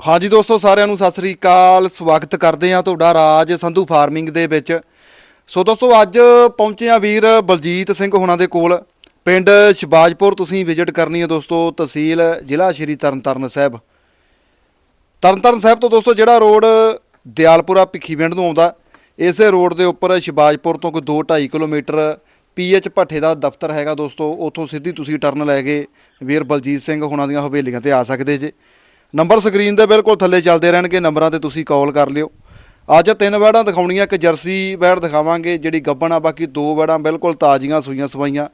ਹਾਂਜੀ ਦੋਸਤੋ, ਸਾਰਿਆਂ ਨੂੰ ਸਤਿ ਸ੍ਰੀ ਅਕਾਲ। ਸਵਾਗਤ ਕਰਦੇ ਹਾਂ ਤੁਹਾਡਾ ਰਾਜ ਸੰਧੂ ਫਾਰਮਿੰਗ ਦੇ ਵਿੱਚ। ਸੋ ਦੋਸਤੋ, ਅੱਜ ਪਹੁੰਚੇ ਆ ਵੀਰ ਬਲਜੀਤ ਸਿੰਘ ਹੁਣਾਂ ਦੇ ਕੋਲ। ਪਿੰਡ ਸ਼ਿਬਾਜਪੁਰ ਤੁਸੀਂ ਵਿਜ਼ਿਟ ਕਰਨੀ ਹੈ ਦੋਸਤੋ, ਤਹਿਸੀਲ ਜ਼ਿਲ੍ਹਾ ਸ਼੍ਰੀ ਤਰਨਤਾਰਨ ਸਾਹਿਬ। ਤਰਨਤਾਰਨ ਸਾਹਿਬ ਤੋਂ ਦੋਸਤੋ, ਜਿਹੜਾ ਰੋਡ ਦਿਆਲਪੁਰਾ ਭਿੱਖੀਵਿੰਡ ਨੂੰ ਆਉਂਦਾ, ਇਸੇ ਰੋਡ ਦੇ ਉੱਪਰ ਸ਼ਿਬਾਜਪੁਰ ਤੋਂ ਕੋਈ 2-2.5 ਕਿਲੋਮੀਟਰ ਪੀਐਚ ਭੱਠੇ ਦਾ ਦਫ਼ਤਰ ਹੈਗਾ ਦੋਸਤੋ, ਉੱਥੋਂ ਸਿੱਧੀ ਤੁਸੀਂ ਟਰਨ ਲੈ ਕੇ ਵੀਰ ਬਲਜੀਤ ਸਿੰਘ ਹੁਣਾਂ ਦੀਆਂ ਹਵੇਲੀਆਂ ਤੇ ਆ ਸਕਦੇ ਜੇ। ਨੰਬਰ ਸਕਰੀਨ ਦੇ ਬਿਲਕੁਲ ਥੱਲੇ ਚੱਲਦੇ ਰਹਿਣਗੇ, ਨੰਬਰਾਂ ਤੇ ਤੁਸੀਂ ਕਾਲ ਕਰ ਲਿਓ। ਅੱਜ ਤਿੰਨ ਵੈੜਾਂ ਦਿਖਾਉਣੀਆਂ, ਇੱਕ ਜਰਸੀ ਵੈੜ ਦਿਖਾਵਾਂਗੇ, ਜਿਹੜੀ ਗੱਬਣ ਆ, ਬਾਕੀ ਦੋ ਵੈੜਾਂ ਬਿਲਕੁਲ ਤਾਜ਼ੀਆਂ ਸੂਈਆਂ ਸਵਾਈਆਂ।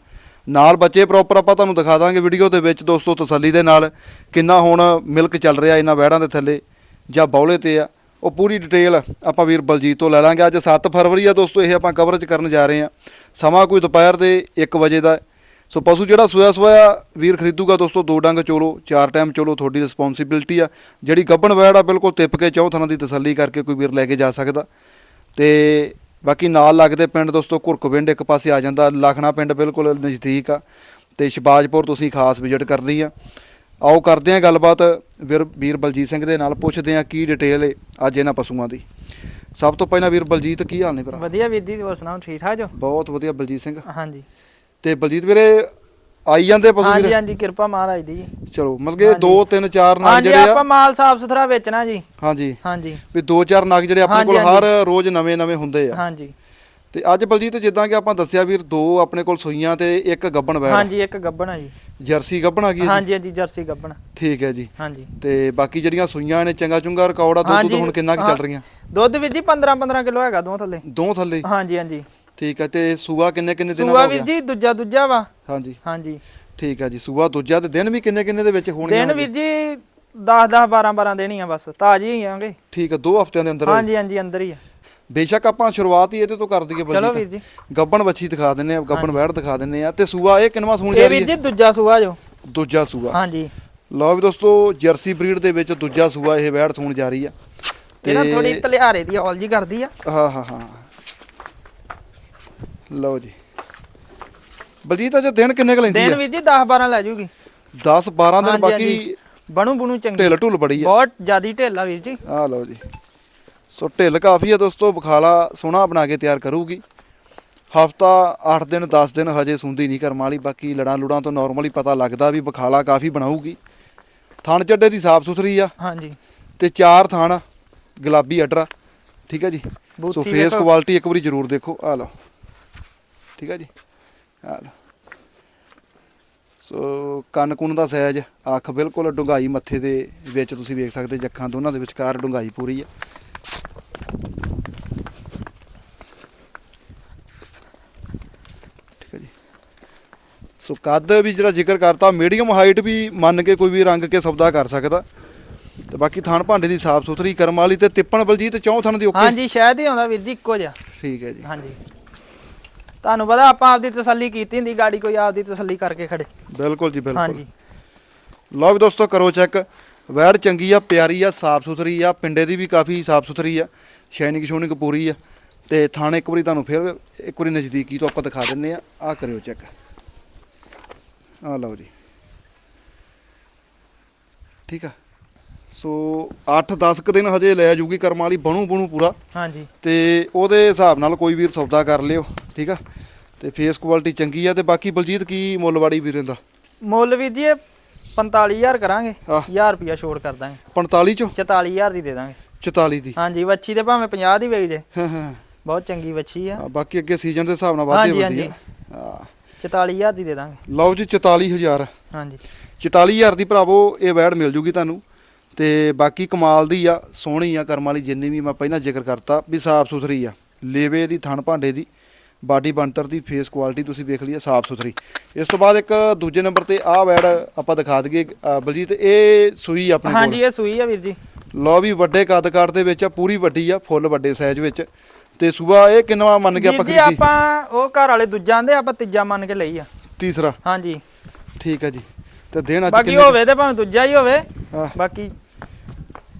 ਨਾਲ ਬੱਚੇ ਪ੍ਰੋਪਰ ਆਪਾਂ ਤੁਹਾਨੂੰ ਦਿਖਾ ਦਾਂਗੇ ਵੀਡੀਓ ਦੇ ਵਿੱਚ, ਦੋਸਤੋ, ਤਸੱਲੀ ਦੇ ਨਾਲ ਕਿੰਨਾ ਹੁਣ ਮਿਲਕ ਚੱਲ ਰਿਹਾ ਇਹਨਾਂ ਵੈੜਾਂ ਦੇ ਥੱਲੇ, ਜਾਂ ਬੌਲੇ ਤੇ ਆ। ਉਹ ਪੂਰੀ ਡਿਟੇਲ ਆਪਾਂ ਵੀਰ ਬਲਜੀਤ ਤੋਂ ਲੈ ਲਾਂਗੇ। ਅੱਜ 7 ਫਰਵਰੀ ਆ ਦੋਸਤੋ, ਇਹ ਆਪਾਂ ਕਵਰੇਜ ਕਰਨ ਜਾ ਰਹੇ ਆ ਸਮਾਂ ਕੋਈ ਦੁਪਹਿਰ ਦੇ 1 ਵਜੇ ਦਾ। ਸੋ ਪਸ਼ੂ ਜਿਹੜਾ ਸੋਇਆ ਸੋਇਆ ਵੀਰ ਖਰੀਦੂਗਾ ਦੋਸਤੋ ਦੋ ਡੰਗ ਚੋਲੋ ਚਾਰ ਟਾਈਮ ਚੋਲੋ ਤੁਹਾਡੀ ਰਿਸਪੌਂਸਿਬਿਲਟੀ ਆ। ਜਿਹੜੀ ਗੱਬਣ ਵੈੜ ਆ ਬਿਲਕੁਲ ਤਿੱਪ ਕੇ ਚੌਂ ਥਾਂ ਦੀ ਤਸੱਲੀ ਕਰਕੇ ਕੋਈ ਵੀਰ ਲੈ ਕੇ ਜਾ ਸਕਦਾ। ਤੇ ਬਾਕੀ ਨਾਲ ਲੱਗਦੇ ਪਿੰਡ ਦੋਸਤੋ ਘੁਰਕਵਿੰਡ ਇੱਕ ਪਾਸੇ ਆ ਜਾਂਦਾ ਲਖਣਾ ਪਿੰਡ ਬਿਲਕੁਲ ਨਜ਼ਦੀਕ ਆ। ਤੇ ਸ਼ਿਬਾਜਪੁਰ ਤੁਸੀਂ ਖਾਸ ਵਿਜ਼ਿਟ ਕਰਨੀ ਆ। ਆਓ ਕਰਦੇ ਆ ਗੱਲਬਾਤ ਵੀਰ ਵੀਰ ਬਲਜੀਤ ਸਿੰਘ ਦੇ ਨਾਲ ਪੁੱਛਦੇ ਆ ਕੀ ਡਿਟੇਲ ਹੈ ਅੱਜ ਇਹਨਾਂ ਪਸ਼ੂਆਂ ਦੀ। ਸਭ ਤੋਂ ਪਹਿਲਾਂ ਵੀਰ ਬਲਜੀਤ ਕੀ ਹਾਲ ਨੇ ਭਰਾ? ਵਧੀਆ ਵੀਰ ਜੀ ਹੋਰ ਸੁਣਾਓ ਠੀਕ ਠਾਕ ਜੋ? ਬਹੁਤ ਵਧੀਆ ਬਲਜੀਤ ਸਿੰਘ। ਹਾਂਜੀ। ਤੇ ਬਲਜੀਤ ਵੀਰੇ ਆਈ ਜਾਂਦੇ ਪਸ਼ੂ ਹਾਂਜੀ ਵੀਰੇ? ਹਾਂਜੀ ਕਿਰਪਾ ਮਹਾਰਾਜ ਦੀ ਜੀ। ਚਲੋ ਮਤਲਬ ਕਿ ਹਾਂਜੀ। 2 3 4 ਨਗ ਹਾਂਜੀ ਜਿਹੜੇ ਆ ਆਪਾਂ ਮਾਲ ਸਾਫ਼ ਸੁਥਰਾ ਵੇਚਣਾ ਜੀ। ਹਾਂਜੀ। ਹਾਂਜੀ। ਵੀ 2 4 ਨਗ ਜਿਹੜੇ ਆਪਣੇ ਕੋਲ ਹਰ। ਰੋਜ਼ ਨਵੇਂ ਨਵੇਂ ਹੁੰਦੇ ਆ। ਹਾਂਜੀ। ਤੇ ਅੱਜ ਬਲਜੀਤ ਜਿੱਦਾਂ ਕਿ ਆਪਾਂ ਦੱਸਿਆ ਵੀਰ ਦੋ ਆਪਣੇ ਕੋਲ ਸੂਈਆਂ ਤੇ ਇੱਕ ਗੱਬਣ ਬੈੜ ਹਾਂਜੀ ਇੱਕ ਗੱਬਣ ਆ ਜੀ। ਜਰਸੀ ਗੱਬਣ ਆ ਗਈ? ਹਾਂਜੀ ਹਾਂਜੀ ਜਰਸੀ ਗੱਬਣ। ਠੀਕ ਹੈ ਜੀ। ਹਾਂਜੀ। ਤੇ ਬਾਕੀ ਜਿਹੜੀਆਂ ਸੂਈਆਂ ਨੇ ਚੰਗਾ ਚੁੰਗਾ ਰਿਕਾਰਡ ਆ ਦੁੱਧ ਹੁਣ ਕਿੰਨਾ ਕੁ। ਚੱਲ ਰਹੀਆਂ? ਦੁੱਧ ਵੀਰ ਜੀ 15 15 ਕਿਲੋ ਹੈਗਾ ਦੋ ਥੱਲੇ। ਦੋ ਥੱਲੇ? ਹਾਂਜੀ ਹਾਂਜੀ। ਠੀਕ ਹੈ ਤੇ ਸੂਆ ਕਿੰਨੇ ਕਿੰਨੇ ਦਿਨਾਂ ਦਾ ਸੂਆ ਹੋ ਵੀਰ ਗਿਆ? ਜੀ ਦੂਜਾ ਦੂਜਾ ਵਾ। ਹਾਂਜੀ। ਹਾਂਜੀ। ਠੀਕ ਹੈ ਜੀ ਸੂਆ ਦੂਜਾ ਤੇ ਦਿਨ ਵੀ ਕਿੰਨੇ ਕਿੰਨੇ ਦੇ ਵਿੱਚ ਹੋਣਗੇ ਦਿਨ ਵੀਰ ਜੀ 10 10 12 12 ਦੇਣੀਆਂ ਬਸ ਤਾਜ਼ੀ ਹੀ ਆਂਗੇ। ਠੀਕ ਹੈ ਦੋ ਹਫ਼ਤਿਆਂ ਦੇ ਅੰਦਰ ਹੋਏ। ਹਾਂਜੀ ਹਾਂਜੀ ਅੰਦਰ ਹੀ ਆ। ਬੇਸ਼ੱਕ ਆਪਾਂ ਸ਼ੁਰੂਆਤ ਹੀ ਇਹਦੇ ਤੋਂ ਕਰ ਦਈਏ ਚਲੋ ਵੀਰ ਜੀ। ਗੱਬਣ ਬੱਚੀ ਦਿਖਾ ਦਿੰਨੇ ਆ ਗੱਬਣ ਵੈੜ ਦਿਖਾ ਦਿੰਨੇ ਆ ਤੇ ਸੂਆ ਇਹ ਕਿੰਨਵਾ ਸੂਣ ਜਾ ਇਹ ਰਹੀ ਵੀਰ ਹੈ ਜੀ ਦੂਜਾ ਸੂਆ ਜੋ। ਦੂਜਾ ਸੂਆ। ਹਾਂਜੀ। ਲਓ ਵੀ ਦੋਸਤੋ ਜਰਸੀ ਬਰੀਡ ਦੇ ਵਿੱਚ ਦੂਜਾ ਸੂਆ ਇਹ ਵੈੜ ਸੂਣ ਜਾ ਰਹੀ ਆ। ਇਹ ਨਾ ਥੋੜੀ ਤਲਿਆਰੇ ਦੀ ਔਲ ਜੀ ਕਰਦੀ ਆ। ਹਾਂ ਹਾਂ ਹਾਂ। ਲਓ ਜੀ। ਬਲਜੀਤ ਅਜੇ ਦਿਨ ਕਿੰਨੇ ਕ ਲੈਂਦੀ ਦਿਨ ਆ? ਵੀਰ ਜੀ 10 12 ਲੈ ਜੂਗੀ। 10 12 ਦਿਨ ਹਾਂਜੀ, ਬਾਕੀ ਹਾਂਜੀ। ਬਣੂ ਬਣੂ ਚੰਗੀ। ਢਿੱਲ ਢੁੱਲ ਬੜੀ ਆ। ਬਹੁਤ ਜ਼ਿਆਦੀ ਢਿੱਲਾ ਵੀਰ ਜੀ। ਆ ਲਓ ਜੀ। ਸੋ ਢਿੱਲ ਕਾਫੀ ਆ ਦੋਸਤੋ ਬਖਾਲਾ ਸੋਹਣਾ ਬਣਾ ਕੇ ਤਿਆਰ ਕਰੂਗੀ। ਹਫਤਾ 8 ਦਿਨ 10 ਦਿਨ ਹਜੇ ਸੁੰਦੀ ਨਹੀਂ ਕਰਮ ਵਾਲੀ ਬਾਕੀ ਲੜਾਂ ਲੁੜਾਂ ਤੋਂ ਨਾਰਮਲੀ ਪਤਾ ਲੱਗਦਾ ਵੀ ਬਖਾਲਾ ਕਾਫੀ ਬਣਾਊਗੀ। ਥਣ ਚੱਡੇ ਦੀ ਸਾਫ਼ ਸੁਥਰੀ ਆ। ਹਾਂਜੀ। ਤੇ ਚਾਰ ਥਣ ਗੁਲਾਬੀ ਅਡਰਾ। ਠੀਕ ਹੈ ਜੀ। ਸੋ ਬੂਥੀ ਫੇਸ। ਕੁਆਲਿਟੀ ਇੱਕ ਵਾਰੀ ਜ਼ਰੂਰ ਦੇਖੋ। ਆ ਲਓ। ਠੀਕ ਹੈ ਜੀ? ਆ ਲਓ ਸੋ ਕੰਨ ਕੁੰਨ ਦਾ ਸਾਈਜ਼ ਅੱਖ ਬਿਲਕੁਲ ਡੁੰਗਾਈ ਮੱਥੇ ਦੇ ਵਿੱਚ ਤੁਸੀਂ ਵੇਖ ਸਕਦੇ ਜੱਖਾਂ ਦੋਨਾਂ ਦੇ ਵਿਚਕਾਰ ਡੁੰਗਾਈ ਪੂਰੀ ਆ। ਠੀਕ ਹੈ ਜੀ? ਸੋ ਕੱਦ ਵੀ ਜਿਹੜਾ ਜ਼ਿਕਰ ਕਰਤਾ ਮੀਡੀਅਮ ਹਾਈਟ ਵੀ ਮੰਨ ਕੇ ਕੋਈ ਵੀ ਰੰਗ ਕੇ ਸੌਦਾ ਕਰ ਸਕਦਾ। ਤੇ ਬਾਕੀ ਥਣ ਭਾਂਡੇ ਦੀ ਸਾਫ਼ ਸੁਥਰੀ ਕਰਮ ਵਾਲੀ ਤੇ ਤਿੱਪਣ ਬਲਜੀਤ ਚੌਂ ਥਣ ਦੀ ਓਕੇ? ਹਾਂਜੀ ਸ਼ਾਇਦ ਹੀ ਆਉਂਦਾ ਵੀਰ ਜੀ ਇੱਕੋ ਜਿਹਾ। ਠੀਕ ਹੈ ਜੀ। ਹਾਂਜੀ। ਤੁਹਾਨੂੰ ਪਤਾ ਆਪਾਂ ਆਪਦੀ ਤਸੱਲੀ ਕੀਤੀ ਹੁੰਦੀ ਗਾੜੀ ਕੋਈ ਆਪਦੀ ਤਸੱਲੀ ਕਰਕੇ ਖੜੇ। ਬਿਲਕੁਲ ਜੀ ਬਿਲਕੁਲ। ਹਾਂਜੀ। ਲਓ ਵੀ ਦੋਸਤੋ ਕਰੋ ਚੈੱਕ। ਵੈੜ ਚੰਗੀ ਆ ਪਿਆਰੀ ਆ ਸਾਫ਼ ਸੁਥਰੀ ਆ ਪਿੰਡੇ ਦੀ ਵੀ ਕਾਫੀ ਸਾਫ਼ ਸੁਥਰੀ ਆ ਸ਼ਾਈਨਿੰਗ ਸ਼ੋਨਿੰਗ ਪੂਰੀ ਆ। ਤੇ ਥਾਣੇ ਇੱਕ ਵਾਰੀ ਤੁਹਾਨੂੰ ਫਿਰ ਇੱਕ ਵਾਰੀ ਨਜ਼ਦੀਕੀ ਤੋਂ ਆਪਾਂ ਦਿਖਾ ਦਿੰਨੇ ਆ। ਆ ਕਰਿਓ ਚੈੱਕ। ਆ ਲਓ ਜੀ। ਠੀਕ ਆ। ਸੋ 8-10 ਕ ਦਿਨ ਹਜੇ ਲੈ ਜੂਗੀ ਕਰਮ ਵਾਲੀ ਬਣੂ ਬਣੂ ਪੂਰਾ। ਹਾਂਜੀ। ਤੇ ਉਹਦੇ ਹਿਸਾਬ ਨਾਲ ਕੋਈ ਵੀਰ ਸੌਦਾ ਕਰ ਲਿਓ। ਠੀਕ ਆ? ਤੇ ਫੇਸ ਕੁਆਲਿਟੀ ਚੰਗੀ ਆ ਤੇ ਬਾਕੀ ਬਲਜੀਤ ਕੀ ਮੁੱਲ ਵਾੜੀ ਵੀਰੇ ਦਾ? ਮੁੱਲ ਵੀਰ ਜੀ ਇਹ 45000 ਕਰਾਂਗੇ ਆਹ। 1000 ਰੁਪਿਆ ਛੋੜ ਕਰ ਦਾਂਗੇ। 45 ਚੋਂ? 44000 ਦੀ ਦੇ ਦਾਂਗੇ। 44 ਦੀ। ਹਾਂਜੀ ਵੱਛੀ ਤੇ ਭਾਵੇਂ 50 ਦੀ ਵੇਚ ਜੇ ਹਾਂ ਹਾਂ। ਬਹੁਤ ਚੰਗੀ ਵੱਛੀ ਆ। ਬਾਕੀ ਅੱਗੇ ਸੀਜ਼ਨ ਦੇ ਹਿਸਾਬ ਨਾਲ ਵਾਧੇ ਹੁੰਦੀ ਆ ਹਾਂ। 44000 ਦੀ ਦੇ ਦਾਂਗੇ। ਲਓ ਜੀ 44000 ਹਾਂਜੀ। 44000 ਦੀ ਭਰਾਵੋ ਇਹ ਵੈੜ ਮਿਲ ਜੂਗੀ ਤੁਹਾਨੂੰ। ਤੇ ਬਾਕੀ ਕਮਾਲ ਦੀ ਆ ਸੋਹਣੀ ਆ ਕਰਮ ਵਾਲੀ ਜਿੰਨੀ ਵੀ ਮੈਂ ਪਹਿਲਾਂ ਜ਼ਿਕਰ ਕਰਤਾ ਵੀ ਸਾਫ਼ ਸੁਥਰੀ ਆ। ਲੇਵੇ ਦੀ ਥਣ ਭਾਂਡੇ ਦੀ ਬਾਡੀ ਬਣਤਰ ਦੀ ਫੇਸ ਕੁਆਲਿਟੀ ਤੁਸੀਂ ਵੇਖ ਲਈ ਆ ਸਾਫ਼ ਸੁਥਰੀ। ਇਸ ਤੋਂ ਬਾਅਦ ਇੱਕ ਦੂਜੇ ਨੰਬਰ ਤੇ ਆਹ ਵੈੜ ਆਪਾਂ ਦਿਖਾ ਦਈਏ ਬਲਜੀਤ ਇਹ ਸੂਈ ਆਪਣੇ ਕੋਲ। ਹਾਂਜੀ ਇਹ ਸੂਈ ਆ ਵੀਰ ਜੀ। ਲਓ ਵੀ ਵੱਡੇ ਕੱਦ ਕਾਰ ਦੇ ਵਿੱਚ ਆ ਪੂਰੀ ਵੱਡੀ ਆ ਫੁੱਲ ਵੱਡੇ ਸਾਈਜ਼ ਵਿੱਚ। ਤੇ ਸੂਆ ਇਹ ਕਿੰਨਵਾ ਮੰਨ ਕੇ ਆਪਾਂ ਜੀ ਖਰੀਦੀ? ਆਪਾਂ ਉਹ ਘਰ ਵਾਲੇ ਦੂਜਾ ਆਂਦੇ ਆਪਾਂ ਤੀਜਾ ਮੰਨ ਕੇ ਲਈ ਆ। ਤੀਸਰਾ? ਹਾਂਜੀ। ਠੀਕ ਹੈ ਜੀ। ਤੇ ਦਿਨ ਅੱਜ ਬਾਕੀ ਕਿੰਨੇ ਹੋਵੇ ਤੇ ਭਾਵੇਂ ਦੂਜਾ ਹੀ ਹੋਵੇ ਹਾਂ। ਬਾਕੀ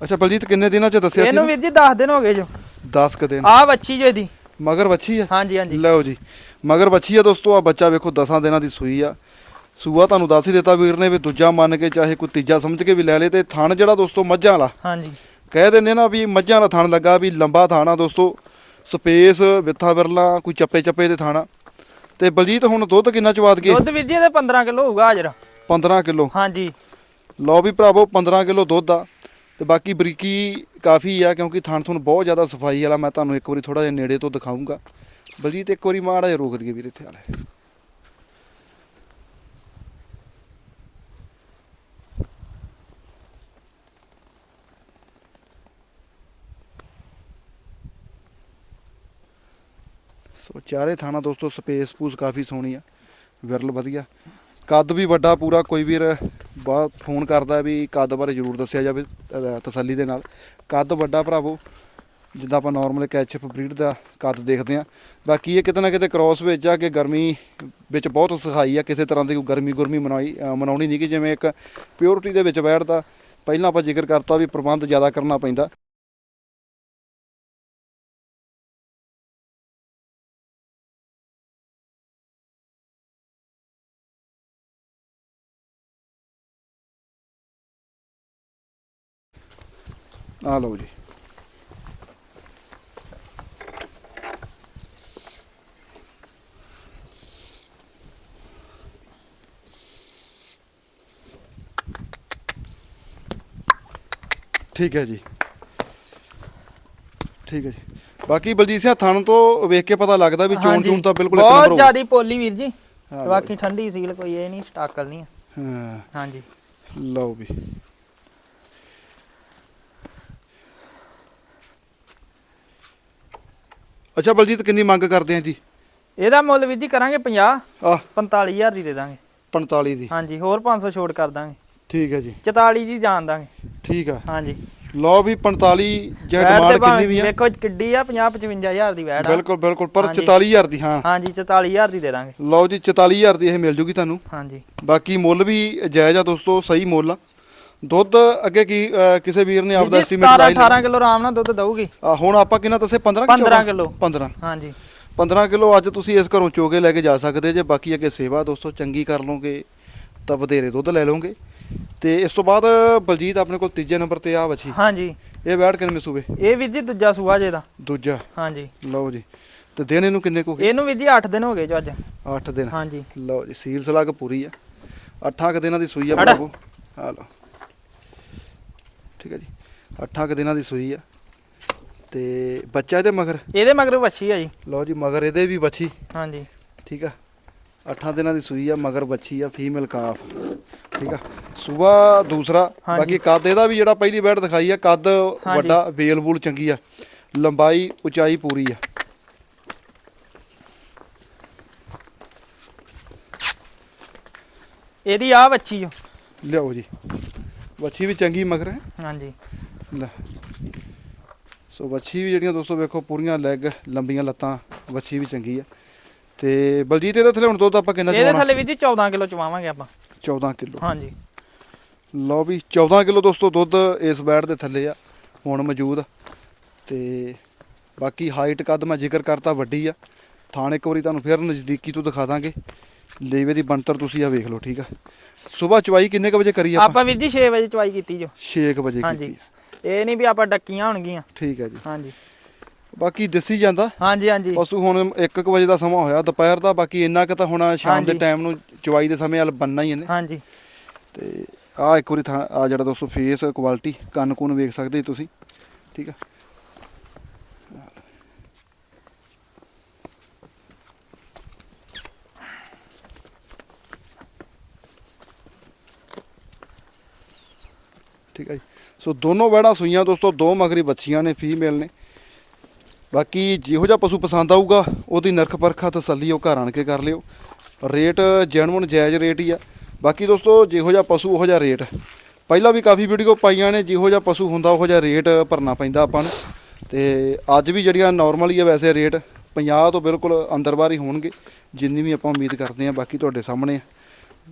ਅੱਛਾ ਬਲਜੀਤ ਕਿੰਨੇ ਦਿਨਾਂ ਚ ਦੱਸਿਆ ਸੀ ਇਹਨੂੰ ਵੀਰ ਜੀ 10 ਦਿਨ ਹੋ ਗਏ ਜੋ। 10 ਕ ਦਿਨ। ਆ ਵੱਛੀ ਜੋ ਇਹਦੀ। ਮਗਰ ਵੱਛੀ ਆ? ਹਾਂਜੀ ਹਾਂਜੀ। ਲਓ ਜੀ। ਮਗਰ ਵੱਛੀ ਆ ਦੋਸਤੋ ਆ ਬੱਚਾ ਵੇਖੋ 10 ਦਿਨਾਂ ਦੀ ਸੂਈ ਆ। ਸੂਆ ਤੁਹਾਨੂੰ ਦੱਸ ਹੀ ਦਿੱਤਾ ਵੀਰ ਨੇ ਵੀ ਦੂਜਾ ਮੰਨ ਕੇ ਚਾਹੇ ਕੋਈ ਤੀਜਾ ਸਮਝ ਕੇ ਵੀ ਲੈ ਲੇ ਤੇ ਥਣ ਜਿਹੜਾ ਦੋਸਤੋ ਮੱਝਾਂ ਵਾਲਾ। ਹਾਂਜੀ। ਕਹਿ ਦਿੰਦੇ ਨਾ ਵੀ ਮੱਝਾਂ ਦਾ ਥਣ ਲੱਗਾ ਵੀ ਲੰਬਾ ਥਾਣਾ ਦੋਸਤੋ। ਸਪੇਸ ਵਿਥਾ ਵਿਰਲਾ ਕੋਈ ਚੱਪੇ ਚੱਪੇ ਦੇ ਥਾਣਾ ਤੇ ਬਲਜੀਤ ਹੁਣ ਦੁੱਧ ਕਿੰਨਾ ਚਵਾਦ ਗਏ ਦੁੱਧ ਵੀਰ ਜੀ ਇਹਦੇ 15 ਕਿਲੋ ਹੋਊਗਾ ਹਾਜ਼ਰ। 15 ਕਿਲੋ। ਹਾਂਜੀ। ਲਓ ਵੀ ਭਰਾਵੋ 15 ਕਿਲੋ ਦੁੱਧ ਆ। ਤੇ ਬਾਕੀ ਬਰੀਕੀ ਕਾਫੀ ਆ ਕਿਉਂਕਿ ਥਣ ਥਣ ਬਹੁਤ ਜ਼ਿਆਦਾ ਸਫ਼ਾਈ ਵਾਲਾ ਮੈਂ ਤੁਹਾਨੂੰ ਇੱਕ ਵਾਰੀ ਥੋੜਾ ਜਿਹਾ ਨੇੜੇ ਤੋਂ ਦਿਖਾਉਂਗਾ ਬਲਜੀਤ, ਇੱਕ ਵਾਰੀ ਮਾੜਾ ਜਿਹਾ ਰੋਕ ਦਈਏ ਵੀਰ, ਇੱਥੇ ਆਲੇ ਸੋ ਚਾਰੇ ਥਾਣਾ ਦੋਸਤੋ, ਸਪੇਸ ਪੂਸ ਕਾਫੀ ਸੋਹਣੀ ਆ, ਵਿਰਲ ਵਧੀਆ। ਕੱਦ ਵੀ ਵੱਡਾ ਪੂਰਾ, ਕੋਈ ਵੀਰ ਬਹੁਤ ਫੋਨ ਕਰਦਾ ਵੀ ਕੱਦ ਬਾਰੇ ਜ਼ਰੂਰ ਦੱਸਿਆ ਜਾਵੇ। ਅਹ, ਤਸੱਲੀ ਦੇ ਨਾਲ। ਕੱਦ ਵੱਡਾ ਭਰਾਵੋ, ਜਿੱਦਾਂ ਆਪਾਂ ਨਾਰਮਲ ਕੈਚਅਪ ਬਰੀਡ ਦਾ ਕੱਦ ਦੇਖਦੇ ਆ ਬਾਕੀ ਇਹ ਕਿਤੇ ਨਾ ਕਿਤੇ ਕ੍ਰਾਸ ਵਿੱਚ ਆ ਕਿ ਗਰਮੀ ਵਿੱਚ ਬਹੁਤ ਸਖਾਈ ਆ, ਕਿਸੇ ਤਰ੍ਹਾਂ ਦੀ ਕੋਈ ਗਰਮੀ ਗੁਰਮੀ ਮਨਾਈ, ਅਹ, ਮਨਾਉਣੀ ਨਹੀਂ ਕਿ ਜਿਵੇਂ ਇੱਕ ਪਿਓਰਿਟੀ ਦੇ ਵਿੱਚ ਬੈਠਦਾ। ਪਹਿਲਾਂ ਆਪਾਂ ਜ਼ਿਕਰ ਕਰਤਾ ਵੀ ਪ੍ਰਬੰਧ ਜ਼ਿਆਦਾ ਕਰਨਾ ਪੈਂਦਾ। ਆ ਲਓ ਜੀ। ਠੀਕ ਹੈ ਜੀ। ਠੀਕ ਹੈ ਜੀ। ਬਾਕੀ ਬਲਜੀਤ ਸਿੰਘ ਥਣ ਤੋਂ ਵੇਖ ਕੇ ਪਤਾ ਲੱਗਦਾ ਵੀ ਚੋਣ। ਚੂਣ ਤਾਂ ਬਿਲਕੁਲ ਇੱਕ ਨੰਬਰ ਬਹੁਤ ਜ਼ਿਆਦੀ ਪੋਲੀ ਵੀਰ ਜੀ। ਬਾਕੀ ਠੰਡੀ ਸੀਲ ਕੋਈ ਇਹ ਨਹੀਂ ਸਟਾਕਲ ਨਹੀਂ। ਹਾਂ। ਹਾਂਜੀ। ਲਓ ਵੀ। ਅੱਛਾ ਬਲਜੀਤ ਕਿੰਨੀ ਮੰਗ ਕਰਦੇ ਆ ਜੀ? ਇਹਦਾ ਮੁੱਲ ਵੀਰ ਜੀ ਕਰਾਂਗੇ 50 ਆ 45000 ਦੀ ਦੇ ਦਾਂਗੇ। 45 ਦੀ। ਹਾਂਜੀ ਹੋਰ 500 ਛੋਟ ਕਰ ਦਾਂਗੇ। ਠੀਕ ਹੈ ਜੀ। 44 ਜੀ ਜਾਣ ਦਾਂਗੇ। ਠੀਕ ਆ। ਹਾਂਜੀ। ਲਓ ਵੀ 45 ਜੇ ਡਿਮਾਂਡ ਕਿੰਨੀ ਵੀ ਆ। ਵੇਖੋ ਕਿੱਡੀ ਆ 50 55000 ਦੀ ਆ। ਬਿਲਕੁਲ ਬਿਲਕੁਲ ਪਰ ਹਾਂਜੀ। 44000 ਦੀ ਹਾਂ। ਹਾਂਜੀ 44000 ਦੀ ਦੇ ਦਾਂਗੇ। ਲਓ ਜੀ 44000 ਦੀ ਇਹ ਮਿਲ ਜੂਗੀ ਤੁਹਾਨੂੰ। ਹਾਂਜੀ। ਬਾਕੀ ਮੁੱਲ ਵੀ ਜਾਇਜ਼ ਆ ਦੋਸਤੋ ਸਹੀ ਮੁੱਲ ਆ। ਦੁੱਧ ਅੱਗੇ ਕੀ ਕਿਸੇ ਵੀਰ ਨੇ ਆਪਦਾ ਜੀ, ਐਸਟੀਮੇਟ 17 ਲਾਈ 18 ਕਿਲੋ ਆਰਾਮ ਨਾਲ ਦੁੱਧ ਦਊਗੀ। ਆ, ਹੁਣ ਆਪਾਂ ਕਿੰਨਾ ਦੱਸੇ? 15 ਕਿ 15 ਕਿਲੋ। 15 ਹਾਂਜੀ। 15 ਕਿਲੋ ਅੱਜ ਤੁਸੀਂ ਇਸ ਘਰੋਂ ਚੋਗੇ ਲੈ ਕੇ ਜਾ ਸਕਦੇ ਜੇ ਬਾਕੀ ਅੱਗੇ ਸੇਵਾ ਦੋਸਤੋ ਚੰਗੀ ਕਰ ਲਓਗੇ ਤਾਂ ਵਧੇਰੇ ਦੁੱਧ ਲੈ ਲਓਗੇ। ਤੇ ਇਸ ਤੋਂ ਬਾਅਦ ਬਲਜੀਤ ਆਪਣੇ ਕੋਲ ਤੀਜੇ ਨੰਬਰ ਤੇ ਆ ਬੱਚੀ। ਹਾਂਜੀ। ਇਹ ਬੈਠ ਕਿੰਨੇ ਸੂਬੇ ਇਹ ਵੀਰ ਜੀ ਦੂਜਾ ਸੂਆ ਜੇ ਦਾ। ਦੂਜਾ। ਹਾਂਜੀ। ਲਓ ਜੀ। ਤੇ ਦਿਨ ਇਹਨੂੰ ਕਿੰਨੇ ਕੋ ਇਹਨੂੰ ਵੀਰ ਜੀ 8 ਦਿਨ ਹੋ ਗਏ ਜੋ ਅੱਜ। 8 ਦਿਨ। ਹਾਂਜੀ। ਲਓ ਜੀ ਸੀਲ ਸਲਾਗ ਪੂਰੀ ਆ। 8 ਕ ਦਿਨਾਂ ਦੀ ਸੂਈ ਆ ਅੜ। ਬਾਬੂ। ਆ ਲਓ। ਠੀਕ ਹੈ ਜੀ। 8 ਕ ਦਿਨਾਂ ਦੀ ਸੂਈ ਆ। ਤੇ ਬੱਚਾ ਇਹਦੇ ਮਗਰ? ਇਹਦੇ ਮਗਰ ਵੱਛੀ ਆ ਜੀ। ਲਓ ਜੀ ਮਗਰ ਇਹਦੇ ਵੀ ਬੱਚੀ ਹਾਂਜੀ। ਠੀਕ ਆ। 8 ਦਿਨਾਂ ਦੀ ਸੂਈ ਆ ਮਗਰ ਬੱਚੀ ਆ ਫੀਮੇਲ ਕਾਫ ਠੀਕ ਆ। ਸੂਬਾ ਦੂਸਰਾ। ਬਾਕੀ ਕੱਦ ਇਹਦਾ ਵੀ ਜਿਹੜਾ ਪਹਿਲੀ ਬੈਡ ਦਿਖਾਈ ਆ ਕੱਦ। ਵੱਡਾ ਵੇਲ ਬੂਲ ਚੰਗੀ ਆ। ਲੰਬਾਈ ਉਚਾਈ ਪੂਰੀ ਆ। ਇਹਦੀ ਆ ਵੱਛੀ ਜੋ ਲਿਆਓ ਜੀ। ਬੱਚੀ ਵੀ ਚੰਗੀ ਮਗਰ ਹੈ। ਹਾਂਜੀ। ਲੈ। ਸੋ ਵੱਛੀ ਵੀ ਜਿਹੜੀਆਂ ਦੋਸਤੋ ਵੇਖੋ ਪੂਰੀਆਂ ਲੈਗ ਲੰਬੀਆਂ ਲੱਤਾਂ ਵੱਛੀ ਵੀ ਚੰਗੀ ਆ ਤੇ ਬਲਜੀਤ ਇਹਦੇ ਥੱਲੇ ਹੁਣ ਦੁੱਧ ਆਪਾਂ ਕਿੰਨਾ ਇਹਦੇ ਥੱਲੇ ਵੀਰ ਜੀ 14 ਕਿਲੋ ਚਵਾਵਾਂਗੇ ਆਪਾਂ। 14 ਕਿਲੋ। ਹਾਂਜੀ। ਲਓ ਵੀ 14 ਕਿਲੋ ਦੋਸਤੋ ਦੁੱਧ ਇਸ ਬੈਡ ਦੇ ਥੱਲੇ ਆ ਹੁਣ ਮੌਜੂਦ। ਤੇ ਬਾਕੀ ਹਾਈਟ ਕੱਦ ਮੈਂ ਜ਼ਿਕਰ ਕਰਤਾ ਵੱਡੀ ਆ। ਥਾਣ ਇੱਕ ਵਾਰੀ ਤੁਹਾਨੂੰ ਫਿਰ ਨਜ਼ਦੀਕੀ ਤੋਂ ਦਿਖਾ ਦਾਂਗੇ। ਲੇਵੇ ਦੀ ਬਣਤਰ ਤੁਸੀਂ ਆ ਵੇਖ ਲਓ ਠੀਕ ਆ? ਸਵੇਰ ਚਵਾਈ ਕਿੰਨੇ ਕ ਵਜੇ ਕਰੀ ਆਪਾਂ? ਆਪਾਂ ਵੀਰ ਜੀ 6 ਵਜੇ ਚਵਾਈ ਕੀਤੀ ਜੋ। 6 ਵਜੇ ਹਾਂਜੀ। ਕੀਤੀ ਆ। ਇਹ ਨਹੀਂ ਵੀ ਆਪਾਂ ਡੱਕੀਆਂ ਹੋਣਗੀਆਂ। ਠੀਕ ਹੈ ਜੀ। ਹਾਂਜੀ। ਬਾਕੀ ਦੱਸੀ ਜਾਂਦਾ। ਹਾਂਜੀ ਹਾਂਜੀ। ਪਸ਼ੂ ਹੁਣ 1:00 ਵਜੇ ਦਾ ਸਮਾਂ ਹੋਇਆ ਦੁਪਹਿਰ ਦਾ ਬਾਕੀ ਇੰਨਾ ਕੁ ਤਾਂ ਹੁਣ ਸ਼ਾਮ ਦੇ ਹਾਂਜੀ। ਟਾਈਮ ਨੂੰ ਚਵਾਈ ਦੇ ਸਮੇਂ ਵੱਲ ਬੰਨਣਾ ਹੀ ਇਹਨੇ। ਹਾਂਜੀ। ਤੇ ਆ ਇੱਕ ਵਾਰੀ ਆ ਜਿਹੜਾ ਦੋਸਤੋ ਫੇਸ ਕੁਆਲਿਟੀ ਕੰਨ ਕੁਨ ਵੇਖ ਸਕਦੇ ਜੀ ਤੁਸੀਂ ਠੀਕ ਆ? ਠੀਕ ਹੈ ਜੀ। ਸੋ ਦੋਨੋਂ ਵੈੜਾਂ ਸੂਈਆਂ ਦੋਸਤੋ, ਦੋ ਮਗਰੀ ਬੱਚੀਆਂ ਨੇ ਫੀਮੇਲ ਨੇ। ਬਾਕੀ ਜਿਹੋ ਜਿਹਾ ਪਸ਼ੂ ਪਸੰਦ ਆਊਗਾ, ਉਹਦੀ ਨਰਖ ਪਰਖਾ ਤਸੱਲੀ ਉਹ ਘਰ ਆਣ ਕੇ ਕਰ ਲਿਓ। ਰੇਟ ਜੈਨੂਨ ਜਾਇਜ਼ ਰੇਟ ਹੀ ਆ। ਬਾਕੀ ਦੋਸਤੋ, ਜਿਹੋ ਜਿਹਾ ਪਸ਼ੂ ਉਹੋ ਜਿਹਾ ਰੇਟ। ਪਹਿਲਾਂ ਵੀ ਕਾਫੀ ਵੀਡੀਓ ਪਾਈਆਂ ਨੇ, ਜਿਹੋ ਜਿਹਾ ਪਸ਼ੂ ਹੁੰਦਾ ਉਹੋ ਜਿਹਾ ਰੇਟ ਭਰਨਾ ਪੈਂਦਾ ਆਪਾਂ ਨੂੰ। ਤੇ ਅੱਜ ਵੀ ਜਿਹੜੀਆਂ ਨਾਰਮਲ ਹੀ ਆ ਵੈਸੇ ਰੇਟ 50 ਤੋਂ ਬਿਲਕੁਲ ਅੰਦਰ ਬਾਹਰ ਹੀ ਹੋਣਗੇ। ਜਿੰਨੀ ਵੀ ਆਪਾਂ ਉਮੀਦ ਕਰਦੇ ਹਾਂ, ਬਾਕੀ ਤੁਹਾਡੇ ਸਾਹਮਣੇ ਆ।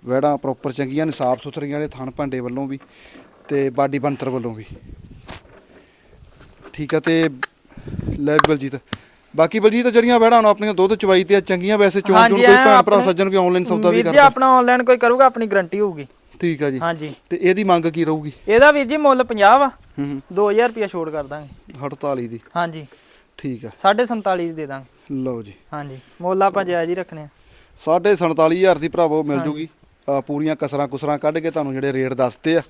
ਵੈੜਾਂ ਪ੍ਰੋਪਰ ਚੰਗੀਆਂ ਨੇ ਸਾਫ਼ ਸੁਥਰੀਆਂ ਨੇ, ਥਣ ਭਾਂਡੇ ਵੱਲੋਂ ਵੀ। ਤੇ ਬਾਡੀ ਬੰਤਰ ਵੱਲੋਂ ਵੀ। ਠੀਕ ਆ ਤੇ ਲੈ ਬਲਜੀਤ। ਬਾਕੀ ਬਲਜੀਤ ਜਿਹੜੀਆਂ ਵਹਿੜਾਂ ਹੁਣ ਆਪਣੀਆਂ ਦੁੱਧ ਚਵਾਈ ਤੇ ਆ ਚੰਗੀਆਂ ਵੈਸੇ ਚੋਣ ਚੋਣ ਹਾਂਜੀ, ਕੋਈ ਐਂ ਭੈਣ ਭਰਾ ਆਪਣੇ- ਸੱਜਣ ਕੋਈ ਆਨਲਾਈਨ ਸੌਦਾ ਵੀ ਵੀਰ ਜੀ ਕਰਦਾ। ਆਪਣਾ ਆਨਲਾਈਨ ਕੋਈ ਕਰੂਗਾ ਆਪਣੀ ਗਾਰੰਟੀ ਹੋਊਗੀ। ਠੀਕ ਆ ਜੀ। ਹਾਂਜੀ। ਤੇ ਇਹਦੀ ਮੰਗ ਕੀ ਰਹੂਗੀ? ਇਹਦਾ ਵੀਰ ਜੀ ਮੁੱਲ 50 ਵਾ। ਹੂੰ ਹੂੰ। 2000 ਰੁਪਏ ਛੋੜ ਕਰ ਦਾਂਗੇ। 48 ਦੀ। ਹਾਂਜੀ। ਠੀਕ ਆ। 47.5 ਦੀ ਦਾਂਗੇ। ਲਓ ਜੀ। ਹਾਂਜੀ। ਮੁੱਲ ਆਪਾਂ ਜਾਇਜ਼ ਹੀ ਰੱਖਣੇ ਆ। ਸਾਢੇ 47000 ਦੀ ਭਰਾਵੋ ਮਿਲ ਜੂਗੀ। ਪੂਰੀਆਂ ਕਸਰਾਂ ਕੁਸਰਾਂ ਕੱਢ ਕੇ ਤੁਹਾਨੂੰ ਜਿਹੜੇ ਰੇਟ ਦੱਸਦੇ ਆ।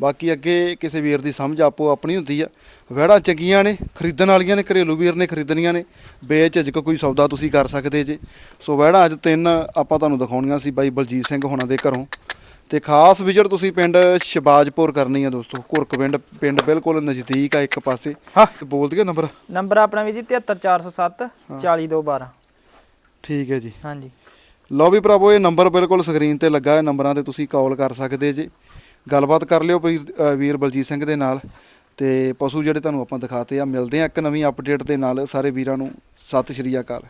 ਬਾਕੀ ਅੱਗੇ ਕਿਸੇ ਵੀਰ ਦੀ ਸਮਝ ਆਪੋ ਆਪਣੀ ਹੁੰਦੀ ਆ। ਵਹਿੜਾਂ ਚੰਗੀਆਂ ਨੇ ਖਰੀਦਣ ਵਾਲੀਆਂ ਨੇ ਘਰੇਲੂ ਵੀਰ ਨੇ ਖਰੀਦਣੀਆਂ ਨੇ। ਬੇਝਿਜਕ ਕੋਈ ਸੌਦਾ ਤੁਸੀਂ ਕਰ ਸਕਦੇ ਜੇ। ਸੋ ਵਹਿੜਾਂ ਅੱਜ ਤਿੰਨ ਆਪਾਂ ਤੁਹਾਨੂੰ ਦਿਖਾਉਣੀਆਂ ਸੀ ਬਾਈ ਬਲਜੀਤ ਸਿੰਘ ਹੋਣਾ ਦੇ ਘਰੋਂ। ਤੇ ਖਾਸ ਵਿਜ਼ਿਟ ਤੁਸੀਂ ਪਿੰਡ ਸ਼ਿਬਾਜਪੁਰ ਕਰਨੀ ਆ ਦੋਸਤੋ। ਘੁਰਕ ਪਿੰਡ ਪਿੰਡ ਬਿਲਕੁਲ ਨਜ਼ਦੀਕ ਆ ਇੱਕ ਪਾਸੇ। ਹਾਂ। ਤੇ ਬੋਲ ਦਈਏ ਨੰਬਰ। ਨੰਬਰ ਆਪਣਾ ਵੀਰ ਜੀ 73407 40212 ਠੀਕ ਹੈ ਜੀ। ਹਾਂਜੀ। ਲਓ ਵੀ ਭਰਾਵੋ, ਇਹ ਨੰਬਰ ਬਿਲਕੁਲ ਸਕਰੀਨ ਤੇ ਲੱਗਾ ਹੈ ਨੰਬਰਾਂ ਤੇ ਤੁਸੀਂ ਕਾਲ ਕਰ ਸਕਦੇ ਜੇ। ਗੱਲਬਾਤ ਕਰ ਲਿਓ ਵੀਰ ਵੀਰ ਬਲਜੀਤ ਸਿੰਘ ਦੇ ਨਾਲ ਤੇ ਪਸ਼ੂ ਜਿਹੜੇ ਤੁਹਾਨੂੰ ਆਪਾਂ ਦਿਖਾਤੇ ਆ, ਮਿਲਦੇ ਆ ਇੱਕ ਨਵੀਂ ਅਪਡੇਟ ਦੇ ਨਾਲ। ਸਾਰੇ ਵੀਰਾਂ ਨੂੰ ਸਤਿ ਸ਼੍ਰੀ ਅਕਾਲ।